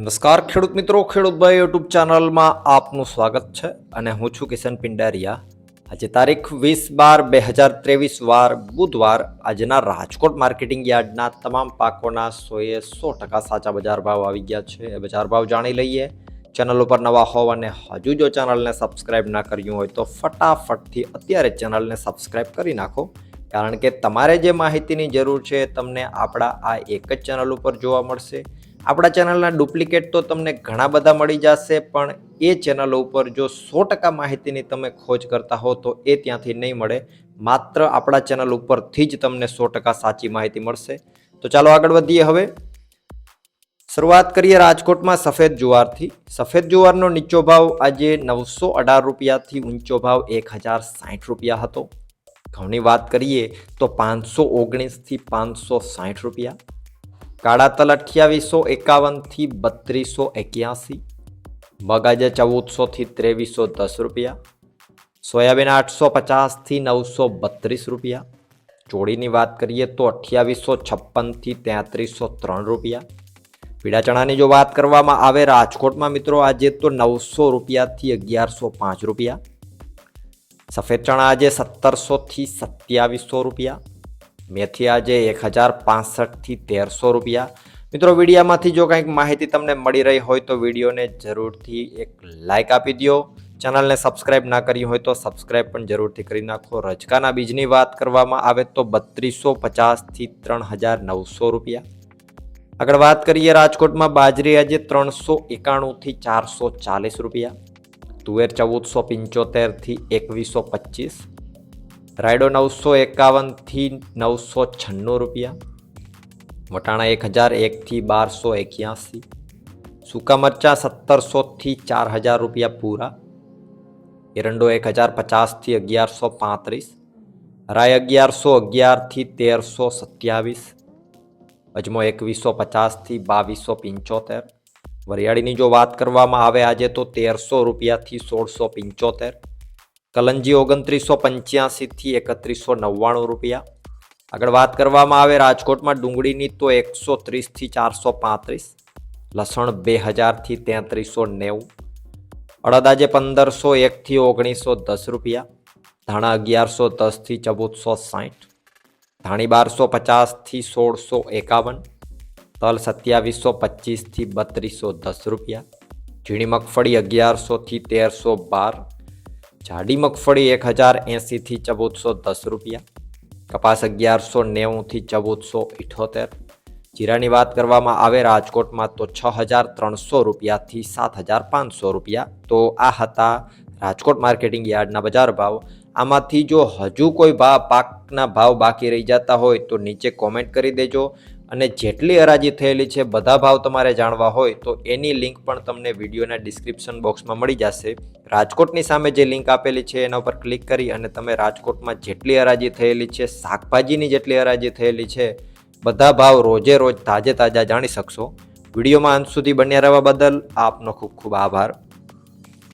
નમસ્કાર, ખેડૂત મિત્રો. ખેડૂતભાઈ યુટ્યુબ ચેનલમાં આપનું સ્વાગત છે અને હું છું કિશન પિંડારિયા. આજે તારીખ વીસ બાર બે હજાર ત્રેવીસ વાર બુધવાર આજના રાજકોટ માર્કેટિંગ યાર્ડના તમામ પાકોના સોએ સો ટકા સાચા બજાર ભાવ આવી ગયા છે. એ બજાર ભાવ જાણી લઈએ. ચેનલ ઉપર નવા હોવ અને હજુ જો ચેનલને સબસ્ક્રાઇબ ના કર્યું હોય તો ફટાફટથી અત્યારે ચેનલને સબસ્ક્રાઇબ કરી નાખો. કારણ કે તમારે જે માહિતીની જરૂર છે તમને આપણા આ એક જ ચેનલ ઉપર જોવા મળશે. આપણા ચેનલના ડુપ્લિકેટ તો તમને ઘણા બધા મળી જશે, પણ એ ચેનલ ઉપર જો સો ટકા માહિતીની તમે ખોજ કરતા હો તો એ ત્યાંથી નહીં મળે. માત્ર આપણા ચેનલ ઉપરથી જ તમને સો ટકા સાચી માહિતી મળશે. તો ચાલો આગળ વધીએ હવે. શરૂઆત કરીએ રાજકોટમાં સફેદ જુવારથી. સફેદ જુવારનો નીચો ભાવ આજે નવસો અઢાર રૂપિયાથી ઊંચો ભાવ એક હજાર સાઠ રૂપિયા હતો. ઘઉંની વાત કરીએ તો પાંચસો ઓગણીસથી પાંચસો સાઠ રૂપિયા. કાળા તલ અઠ્યાવીસો એકાવનથી બત્રીસો એક્યાસી, મગજ ચૌદસોથી ત્રેવીસો દસ રૂપિયા, સોયાબીન આઠસો પચાસથી નવસો બત્રીસ રૂપિયા, ચોળીની વાત કરીએ તો અઠ્યાવીસો છપ્પનથી તેત્રીસો ત્રણ રૂપિયા. પીળા ચણાની જો વાત કરવામાં આવે રાજકોટમાં મિત્રો આજે તો નવસો રૂપિયાથી અગિયારસો પાંચ રૂપિયા. સફેદ ચણા આજે સત્તરસોથી સત્યાવીસો રૂપિયા. મેથી આજે એક હજાર પાસઠથી તેરસો રૂપિયા. મિત્રો, વિડીયામાંથી જો કંઈક માહિતી તમને મળી રહી હોય તો વિડીયોને જરૂરથી એક લાઇક આપી દો ચેનલને સબસ્ક્રાઇબ ના કરી હોય તો સબસ્ક્રાઇબ પણ જરૂરથી કરી નાખો. રજકાના બીજની વાત કરવામાં આવે તો બત્રીસો પચાસથી ત્રણ હજાર નવસો રૂપિયા. આગળ વાત કરીએ રાજકોટમાં બાજરી આજે ત્રણસો એકાણુંથી ચારસો ચાલીસ રૂપિયા. તુવેર ચૌદસો પંચોતેરથી એકવીસો પચીસ. રાયડો નવસો એકાવનથી નવસો છન્નું રૂપિયા, વટાણા એક હજાર એકથી બારસો એક્યાસી, સૂકા મરચાં સત્તરસોથી ચાર હજાર રૂપિયા પૂરા, એરંડો એક હજાર પચાસથી અગિયારસો પાંત્રીસ રાય અગિયારસો અગિયારથી તેરસો સત્યાવીસ, અજમો એકવીસો પચાસથી બાવીસો પંચોતેર, વરિયાળીની જો વાત કરવામાં આવે આજે તો તેરસો રૂપિયાથી સોળસો પંચોતેર કલંજી ઓગણત્રીસો પંચ્યાસીથી એકત્રીસો નવ્વાણું રૂપિયા. આગળ વાત કરવામાં આવે રાજકોટમાં ડુંગળીની તો એકસો ત્રીસથી ચારસો પાંત્રીસ, લસણ બે હજારથી તેત્રીસો નેવું, અડદ આજે પંદરસો એકથી ઓગણીસો દસ રૂપિયા, ધાણા અગિયારસો દસથી ચૌદસો સાઠ, ધાણી બારસો પચાસથી સોળસો એકાવન, તલ સત્યાવીસો પચીસથી બત્રીસો દસ રૂપિયા, ઝીણી મગફળી અગિયારસોથી તેરસો બાર જાડી મગફળી એક હજાર એંસીથી ચૌદસો દસ રૂપિયા. કપાસ અગિયારસો નેવુંથી ચૌદસો ઇઠોતેર. જીરાની વાત કરવામાં આવે રાજકોટમાં તો છ હજાર ત્રણસો રૂપિયાથી સાત હજાર પાંચસો રૂપિયા. તો આ હતા રાજકોટ માર્કેટિંગ યાર્ડના બજાર ભાવ. આમાંથી જો હજુ કોઈ ભાવ પાકના ભાવ બાકી રહી જતા હોય તો નીચે કોમેન્ટ કરી દેજો. અને જેટલી હરાજી થયેલી છે, બધા ભાવ તમારે જાણવા હોય તો એની લિંક પણ તમને વિડીયોના ડિસ્ક્રિપ્શન બોક્સમાં મળી જશે. રાજકોટની સામે જે લિંક આપેલી છે, એના ઉપર ક્લિક કરી અને તમે રાજકોટમાં જેટલી હરાજી થયેલી છે, શાકભાજીની જેટલી હરાજી થયેલી છે, બધા ભાવ રોજે રોજ તાજે તાજા જાણી શકશો. વિડીયોમાં અંત સુધી બન્યા રહેવા બદલ આપનો ખૂબ ખૂબ આભાર.